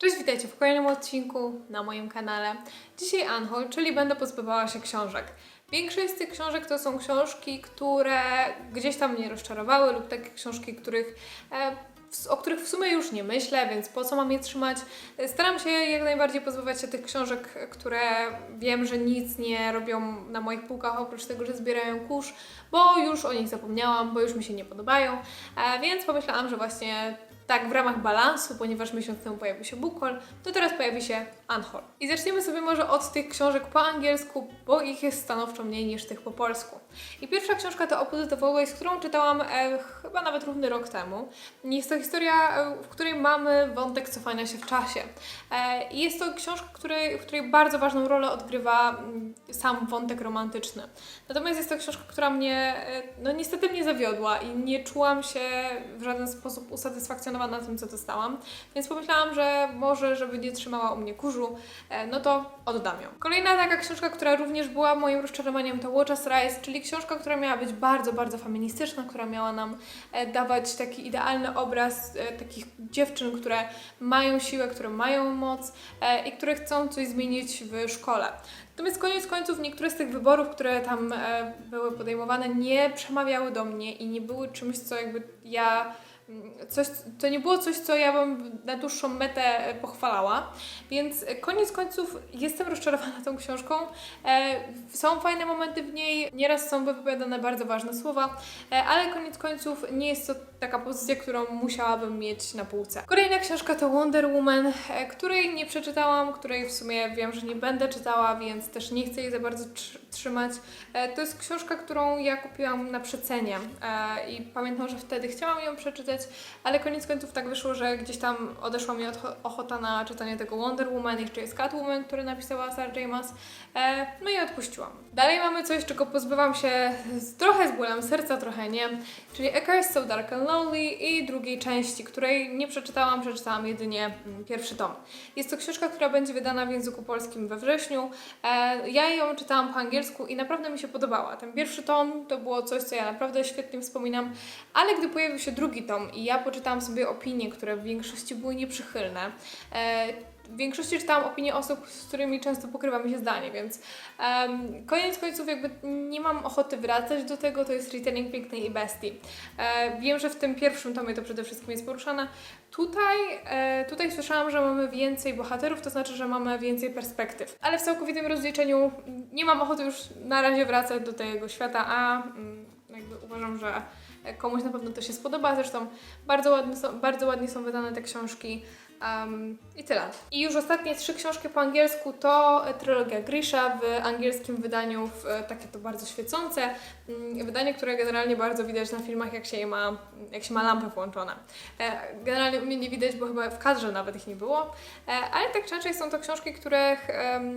Cześć, witajcie w kolejnym odcinku na moim kanale. Dzisiaj Anhol, czyli będę pozbywała się książek. Większość z tych książek to są książki, które gdzieś tam mnie rozczarowały lub takie książki, których, e, o których w sumie już nie myślę, więc po co mam je trzymać? Staram się jak najbardziej pozbywać się tych książek, które wiem, że nic nie robią na moich półkach, oprócz tego, że zbierają kurz, bo już o nich zapomniałam, bo już mi się nie podobają, e, więc pomyślałam, że właśnie tak w ramach balansu, ponieważ miesiąc temu pojawił się Bukol, to teraz pojawi się Anhol. I zaczniemy sobie może od tych książek po angielsku, bo ich jest stanowczo mniej niż tych po polsku. I pierwsza książka to Opposite of Always, którą czytałam e, chyba nawet równy rok temu. Jest to historia, e, w której mamy wątek cofania się w czasie. E, I jest to książka, której, w której bardzo ważną rolę odgrywa mm, sam wątek romantyczny. Natomiast jest to książka, która mnie e, no niestety mnie zawiodła i nie czułam się w żaden sposób usatysfakcjonowana tym, co dostałam. Więc pomyślałam, że może, żeby nie trzymała u mnie kurzu, e, no to oddam ją. Kolejna taka książka, która również była moim rozczarowaniem to Watch Us Rise, czyli książka, która miała być bardzo, bardzo feministyczna, która miała nam e, dawać taki idealny obraz takich dziewczyn, które mają siłę, które mają moc i które chcą coś zmienić w szkole. Natomiast koniec końców niektóre z tych wyborów, które tam e, były podejmowane, nie przemawiały do mnie i nie były czymś, co jakby ja. Coś, to nie było coś, co ja bym na dłuższą metę pochwalała, więc koniec końców jestem rozczarowana tą książką. E, są fajne momenty w niej, nieraz są wypowiadane bardzo ważne słowa, e, ale koniec końców nie jest to taka pozycja, którą musiałabym mieć na półce. Kolejna książka to Wonder Woman, e, której nie przeczytałam, której w sumie wiem, że nie będę czytała, więc też nie chcę jej za bardzo tr- trzymać. To jest książka, którą ja kupiłam na przecenie i pamiętam, że wtedy chciałam ją przeczytać, ale koniec końców tak wyszło, że gdzieś tam odeszła mi ochota na czytanie tego Wonder Woman, jeszcze jest Catwoman, który napisała Sarah J. Maas, e, no i odpuściłam. Dalej mamy coś, czego pozbywam się z, trochę z bólem serca, trochę nie, czyli A Curse So Dark and Lonely i drugiej części, której nie przeczytałam, przeczytałam jedynie mm, pierwszy tom. Jest to książka, która będzie wydana w języku polskim we wrześniu. E, ja ją czytałam po angielsku i naprawdę mi się podobała. Ten pierwszy tom to było coś, co ja naprawdę świetnie wspominam, ale gdy pojawił się drugi tom i ja poczytałam sobie opinie, które w większości były nieprzychylne, e, w większości czytałam opinie osób, z którymi często pokrywa mi się zdanie, więc em, koniec końców jakby nie mam ochoty wracać do tego, to jest retelling pięknej i bestii. E, wiem, że w tym pierwszym tomie to przede wszystkim jest poruszane. Tutaj, e, tutaj słyszałam, że mamy więcej bohaterów, to znaczy, że mamy więcej perspektyw. Ale w całkowitym rozliczeniu nie mam ochoty już na razie wracać do tego świata, a mm, jakby uważam, że komuś na pewno to się spodoba. Zresztą bardzo ładnie są, bardzo ładnie są wydane te książki. Um, I tyle. I już ostatnie trzy książki po angielsku to e, trylogia Grisha w angielskim wydaniu, w, e, takie to bardzo świecące. Mm, Wydanie, które generalnie bardzo widać na filmach, jak się je ma, jak się ma lampę włączone. E, Generalnie mnie nie widać, bo chyba w kadrze nawet ich nie było. Ale tak czy inaczej są to książki, których,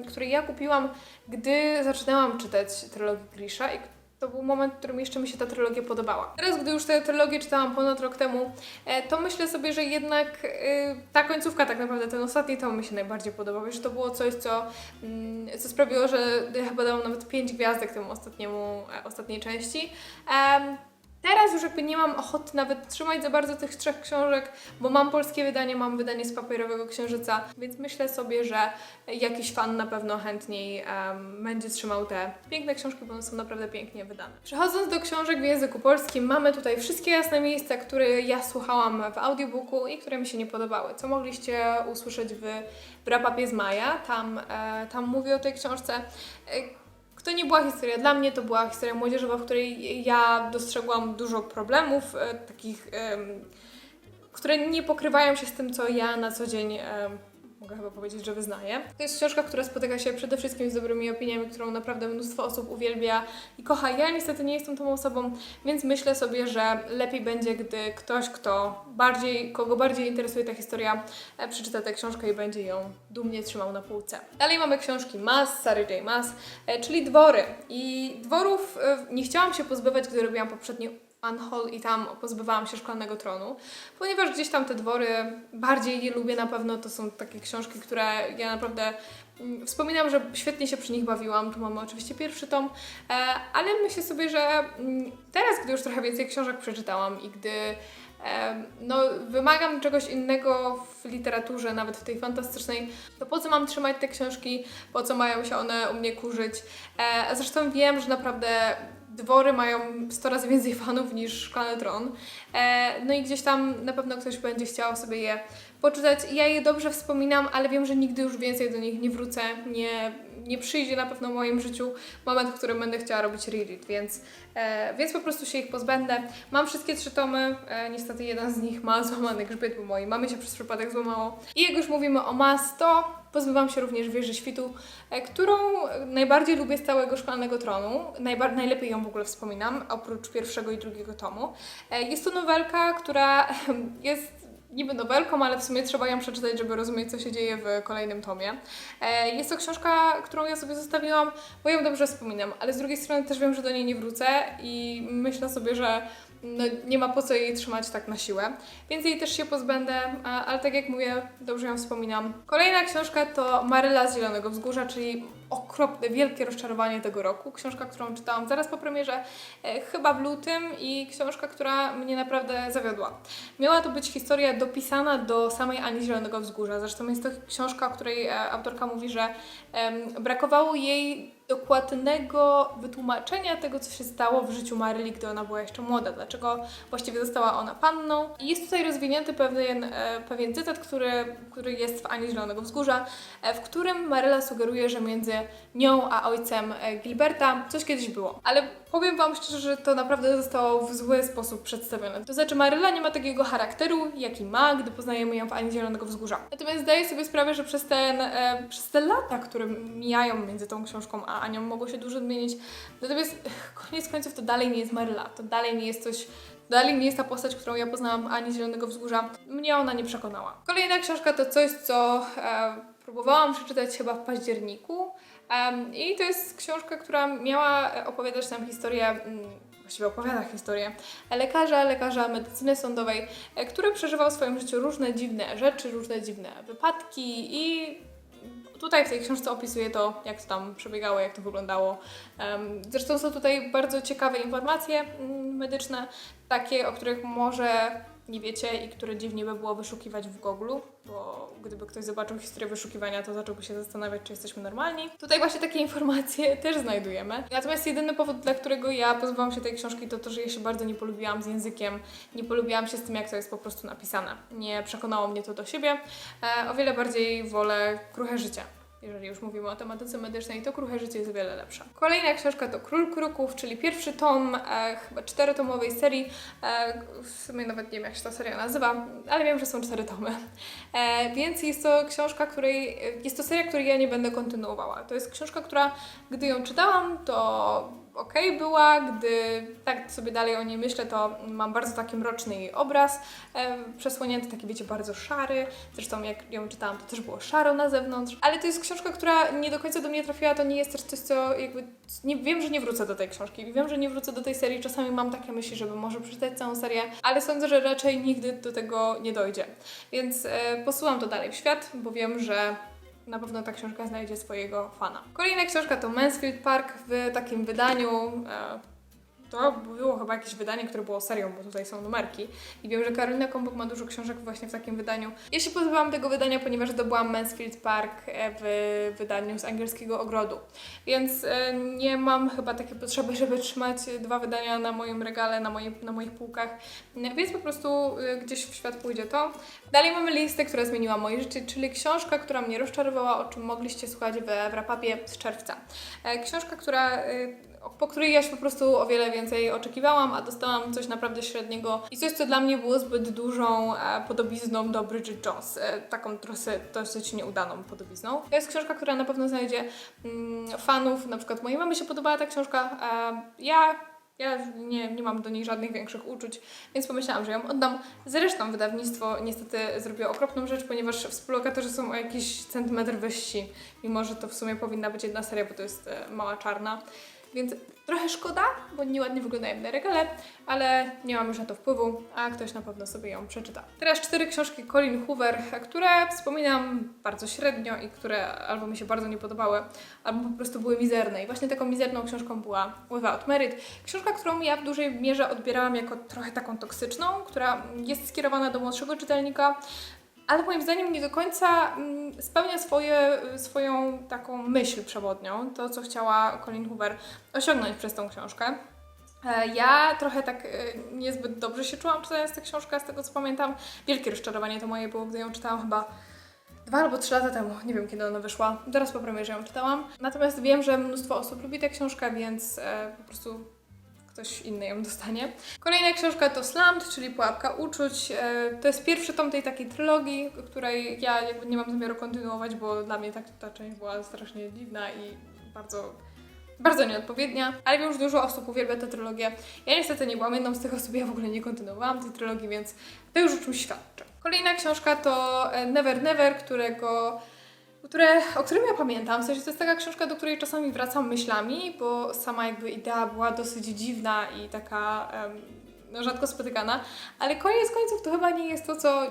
które ja kupiłam, gdy zaczynałam czytać trylogię Grisha i to był moment, w którym jeszcze mi się ta trylogia podobała. Teraz, gdy już tę trylogię czytałam ponad rok temu, e, to myślę sobie, że jednak e, ta końcówka, tak naprawdę ten ostatni tom mi się najbardziej podobał. Że to było coś, co, mm, co sprawiło, że chyba dałam nawet 5 gwiazdek temu ostatniemu, e, ostatniej części. Teraz już jakby nie mam ochoty nawet trzymać za bardzo tych trzech książek, bo mam polskie wydanie, mam wydanie z papierowego księżyca, więc myślę sobie, że jakiś fan na pewno chętniej em, będzie trzymał te piękne książki, bo one są naprawdę pięknie wydane. Przechodząc do książek w języku polskim, mamy tutaj wszystkie jasne miejsca, które ja słuchałam w audiobooku i które mi się nie podobały, co mogliście usłyszeć w, w rapapie z Maja. Tam, e, tam mówię o tej książce. E, to nie była historia dla mnie, to była historia młodzieżowa, w której ja dostrzegłam dużo problemów, e, takich, które nie pokrywają się z tym, co ja na co dzień mogę chyba powiedzieć, że wyznaję. To jest książka, która spotyka się przede wszystkim z dobrymi opiniami, którą naprawdę mnóstwo osób uwielbia i kocha. Ja niestety nie jestem tą osobą, więc myślę sobie, że lepiej będzie, gdy ktoś, kto bardziej, kogo bardziej interesuje ta historia, e, przeczyta tę książkę i będzie ją dumnie trzymał na półce. Dalej mamy książki Mass, Sary J. Mass, e, czyli dwory. I dworów e, nie chciałam się pozbywać, gdy robiłam poprzednie Unhol i tam pozbywałam się Szklanego Tronu, ponieważ gdzieś tam te dwory bardziej je lubię na pewno, to są takie książki, które ja naprawdę mm, wspominam, że świetnie się przy nich bawiłam, tu mamy oczywiście pierwszy tom, e, ale myślę sobie, że mm, teraz, gdy już trochę więcej książek przeczytałam i gdy em, no, wymagam czegoś innego w literaturze, nawet w tej fantastycznej, to po co mam trzymać te książki, po co mają się one u mnie kurzyć. E, zresztą wiem, że naprawdę dwory mają 100 razy więcej fanów niż Szklany Tron. E, no i gdzieś tam na pewno ktoś będzie chciał sobie je poczytać. Ja je dobrze wspominam, ale wiem, że nigdy już więcej do nich nie wrócę. Nie, nie przyjdzie na pewno w moim życiu moment, w którym będę chciała robić reread, więc, e, więc po prostu się ich pozbędę. Mam wszystkie trzy tomy, e, niestety jeden z nich ma złamany grzbiet, bo mojej mamy się przez przypadek złamało. I jak już mówimy o mas, to pozbywam się również Wieży Świtu, e, którą najbardziej lubię z całego Szklanego Tronu. Najbar- najlepiej ją w ogóle wspominam, oprócz pierwszego i drugiego tomu. E, Jest to nowelka, która jest niby nowelką, ale w sumie trzeba ją przeczytać, żeby rozumieć, co się dzieje w kolejnym tomie. E, Jest to książka, którą ja sobie zostawiłam, bo ją dobrze wspominam, ale z drugiej strony też wiem, że do niej nie wrócę i myślę sobie, że no, nie ma po co jej trzymać tak na siłę, więc jej też się pozbędę, ale tak jak mówię, dobrze ją wspominam. Kolejna książka to Maryla z Zielonego Wzgórza, czyli okropne, wielkie rozczarowanie tego roku. Książka, którą czytałam zaraz po premierze, e, chyba w lutym i książka, która mnie naprawdę zawiodła. Miała to być historia dopisana do samej Ani Zielonego Wzgórza. Zresztą jest to książka, o której e, autorka mówi, że brakowało jej dokładnego wytłumaczenia tego, co się stało w życiu Maryli, gdy ona była jeszcze młoda. Dlaczego właściwie została ona panną. I jest tutaj rozwinięty pewien, e, pewien cytat, który, który jest w Ani Zielonego Wzgórza, e, w którym Maryla sugeruje, że między nią a ojcem e, Gilberta coś kiedyś było. Ale powiem Wam szczerze, że to naprawdę zostało w zły sposób przedstawione. To znaczy Maryla nie ma takiego charakteru, jaki ma, gdy poznajemy ją w Ani Zielonego Wzgórza. Natomiast zdaję sobie sprawę, że przez, ten, e, przez te lata, które mijają między tą książką a Anią, mogło się dużo zmienić. Natomiast koniec końców to dalej nie jest Maryla, to dalej nie jest coś Dalej nie jest ta postać, którą ja poznałam Ani Zielonego Wzgórza. Mnie ona nie przekonała. Kolejna książka to coś, co e, próbowałam przeczytać chyba w październiku. Em, I to jest książka, która miała e, opowiadać nam historię, mm, właściwie opowiada historię lekarza, lekarza medycyny sądowej, e, który przeżywał w swoim życiu różne dziwne rzeczy, różne dziwne wypadki i Tutaj w tej książce opisuje to, jak to tam przebiegało, jak to wyglądało. Zresztą są tutaj bardzo ciekawe informacje mm, medyczne, takie, o których może nie wiecie i które dziwnie by było wyszukiwać w Google, bo gdyby ktoś zobaczył historię wyszukiwania, to zacząłby się zastanawiać, czy jesteśmy normalni. Tutaj właśnie takie informacje też znajdujemy. Natomiast jedyny powód, dla którego ja pozbyłam się tej książki, to to, że ja się bardzo nie polubiłam z językiem, nie polubiłam się z tym, jak to jest po prostu napisane. Nie przekonało mnie to do siebie. E, o wiele bardziej wolę kruche życie. Jeżeli już mówimy o tematyce medycznej, to kruche życie jest o wiele lepsze. Kolejna książka to Król Kruków, czyli pierwszy tom e, chyba czterotomowej serii. E, w sumie nawet nie wiem, jak się ta seria nazywa, ale wiem, że są cztery tomy. E, więc jest to książka, której. Jest to seria, której ja nie będę kontynuowała. To jest książka, która, gdy ją czytałam, to okej była, gdy tak sobie dalej o niej myślę, to mam bardzo taki mroczny jej obraz, e, przesłonięty, taki wiecie, bardzo szary. Zresztą jak ją czytałam, to też było szaro na zewnątrz. Ale to jest książka, która nie do końca do mnie trafiła, to nie jest też coś, co jakby... Nie, wiem, że nie wrócę do tej książki, wiem, że nie wrócę do tej serii. Czasami mam takie myśli, żeby może przeczytać całą serię, ale sądzę, że raczej nigdy do tego nie dojdzie. Więc e, posyłam to dalej w świat, bo wiem, że na pewno ta książka znajdzie swojego fana. Kolejna książka to Mansfield Park w takim wydaniu. To było chyba jakieś wydanie, które było serią, bo tutaj są numerki. I wiem, że Karolina Kąbek ma dużo książek właśnie w takim wydaniu. Ja się pozbyłam tego wydania, ponieważ zdobyłam Mansfield Park e, w wydaniu z angielskiego ogrodu. Więc e, nie mam chyba takiej potrzeby, żeby trzymać dwa wydania na moim regale, na, moje, na moich półkach. Więc po prostu e, gdzieś w świat pójdzie to. Dalej mamy listę, która zmieniła moje życie, czyli książka, która mnie rozczarowała, o czym mogliście słuchać w wrapapie z czerwca. Książka, która, po której ja się po prostu o wiele więcej oczekiwałam, a dostałam coś naprawdę średniego i coś, co dla mnie było zbyt dużą e, podobizną do Bridget Jones. E, taką trochę dosyć nieudaną podobizną. To jest książka, która na pewno znajdzie mm, fanów. Na przykład mojej mamy się podobała ta książka. E, ja ja nie, nie mam do niej żadnych większych uczuć, więc pomyślałam, że ją oddam. Zresztą wydawnictwo niestety zrobiło okropną rzecz, ponieważ współlokatorzy są o jakiś centymetr wyżsi, mimo że to w sumie powinna być jedna seria, bo to jest mała czarna. Więc trochę szkoda, bo nieładnie wyglądają na regale, ale nie mam już na to wpływu, a ktoś na pewno sobie ją przeczyta. Teraz cztery książki Colin Hoover, które wspominam bardzo średnio i które albo mi się bardzo nie podobały, albo po prostu były mizerne. I właśnie taką mizerną książką była Without Merit. Książka, którą ja w dużej mierze odbierałam jako trochę taką toksyczną, która jest skierowana do młodszego czytelnika, ale moim zdaniem nie do końca mm, spełnia swoje, swoją taką myśl przewodnią, to co chciała Colin Hoover osiągnąć przez tą książkę. E, Ja trochę tak e, niezbyt dobrze się czułam czytając tę książkę, z tego co pamiętam. Wielkie rozczarowanie to moje było, gdy ją czytałam chyba dwa albo trzy lata temu. Nie wiem kiedy ona wyszła. Teraz po premierze ją czytałam. Natomiast wiem, że mnóstwo osób lubi tę książkę, więc e, po prostu ktoś inny ją dostanie. Kolejna książka to Slammed, czyli Pułapka Uczuć. E, To jest pierwszy tom tej takiej trylogii, której ja jakby nie mam zamiaru kontynuować, bo dla mnie ta, ta część była strasznie dziwna i bardzo bardzo nieodpowiednia, ale wiem, że dużo osób uwielbia tę trylogię. Ja niestety nie byłam jedną z tych osób, ja w ogóle nie kontynuowałam tej trylogii, więc to już o czymś świadczy. Kolejna książka to e, Never Never, którego które, o którym ja pamiętam, w sensie to jest taka książka, do której czasami wracam myślami, bo sama jakby idea była dosyć dziwna i taka no, rzadko spotykana, ale koniec końców to chyba nie jest to, co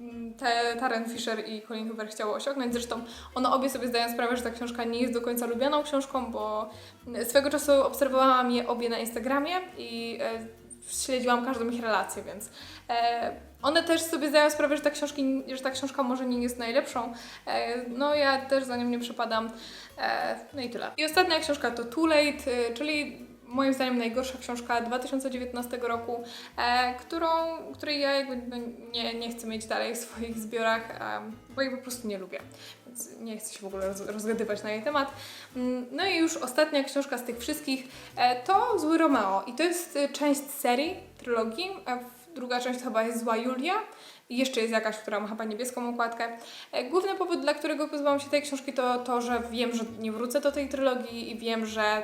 mm, te Taren Fisher i Colin Hoover chciało osiągnąć. Zresztą one obie sobie zdają sprawę, że ta książka nie jest do końca lubianą książką, bo mm, swego czasu obserwowałam je obie na Instagramie i e, śledziłam każdą ich relację, więc e, one też sobie zdają sprawę, że ta, książki, że ta książka może nie jest najlepszą. E, no ja też za nią nie przepadam. E, no i tyle. I ostatnia książka to Too Late, e, czyli moim zdaniem najgorsza książka 2019 roku, którą, której ja jakby no, nie, nie chcę mieć dalej w swoich zbiorach, bo jej po prostu nie lubię. Więc nie chcę się w ogóle roz, rozgadywać na jej temat. Mm, No i już ostatnia książka z tych wszystkich to Zły Romeo. I to jest część serii, trylogii. Druga część to chyba jest Zła Julia. I jeszcze jest jakaś, która ma chyba niebieską okładkę. E, Główny powód, dla którego pozbyłam się tej książki, to to, że wiem, że nie wrócę do tej trylogii i wiem, że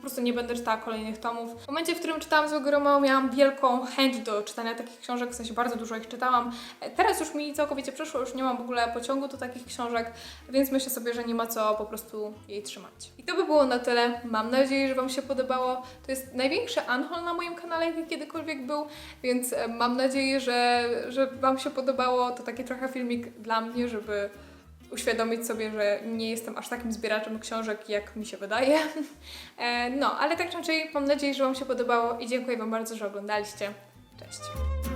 prostu nie będę czytała kolejnych tomów. W momencie, w którym czytałam Złego Romeo, miałam wielką chęć do czytania takich książek, w sensie bardzo dużo ich czytałam. Teraz już mi całkowicie przeszło, już nie mam w ogóle pociągu do takich książek, więc myślę sobie, że nie ma co po prostu jej trzymać. I to by było na tyle. Mam nadzieję, że Wam się podobało. To jest największy unhaul na moim kanale, jaki kiedykolwiek był, więc e, mam nadzieję, że, że Wam się podobało. To taki trochę filmik dla mnie, żeby uświadomić sobie, że nie jestem aż takim zbieraczem książek, jak mi się wydaje. E, No, ale tak czy inaczej, mam nadzieję, że Wam się podobało i dziękuję Wam bardzo, że oglądaliście. Cześć!